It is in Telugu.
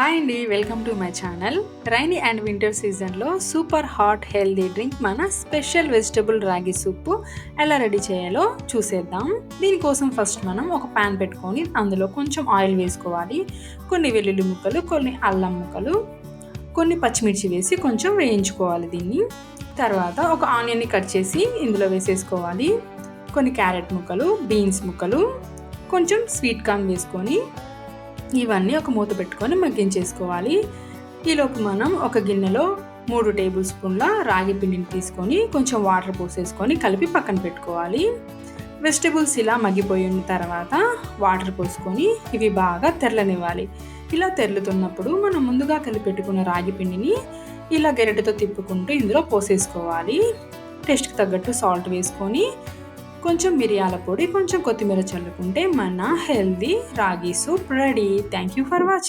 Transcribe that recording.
హాయ్ అండి welcome to my channel rainy and winter సీజన్లో సూపర్ హాట్ హెల్దీ డ్రింక్ మన స్పెషల్ వెజిటబుల్ రాగి సూప్ ఎలా రెడీ చేయాలో చూసేద్దాం. దీనికోసం ఫస్ట్ మనం ఒక ప్యాన్ పెట్టుకొని అందులో కొంచెం ఆయిల్ వేసుకోవాలి. కొన్ని వెల్లుల్లి ముక్కలు కొన్ని అల్లం ముక్కలు కొన్ని పచ్చిమిర్చి వేసి కొంచెం వేయించుకోవాలి దీన్ని. తర్వాత ఒక ఆనియన్ని కట్ చేసి ఇందులో వేసేసుకోవాలి. కొన్ని క్యారెట్ ముక్కలు బీన్స్ ముక్కలు కొంచెం స్వీట్ కార్న్ వేసుకొని ఇవన్నీ ఒక మూత పెట్టుకొని మగ్గించేసుకోవాలి. ఈలోపు మనం ఒక గిన్నెలో మూడు టేబుల్ స్పూన్ల రాగి పిండిని తీసుకొని కొంచెం వాటర్ పోసేసుకొని కలిపి పక్కన పెట్టుకోవాలి. వెజిటబుల్స్ ఇలా మగ్గిపోయిన తర్వాత వాటర్ పోసుకొని ఇవి బాగా తెరలనివ్వాలి. ఇలా తెరలుతున్నప్పుడు మనం ముందుగా కలిపి పెట్టుకున్న రాగి పిండిని ఇలా గెరటితో తిప్పుకుంటూ ఇందులో పోసేసుకోవాలి. టేస్ట్కి తగ్గట్టు సాల్ట్ వేసుకొని కొంచెం మిరియాల పొడి కొంచెం కొత్తిమీర చల్లుకుంటే మన healthy ragi soup ready. Thank you for watching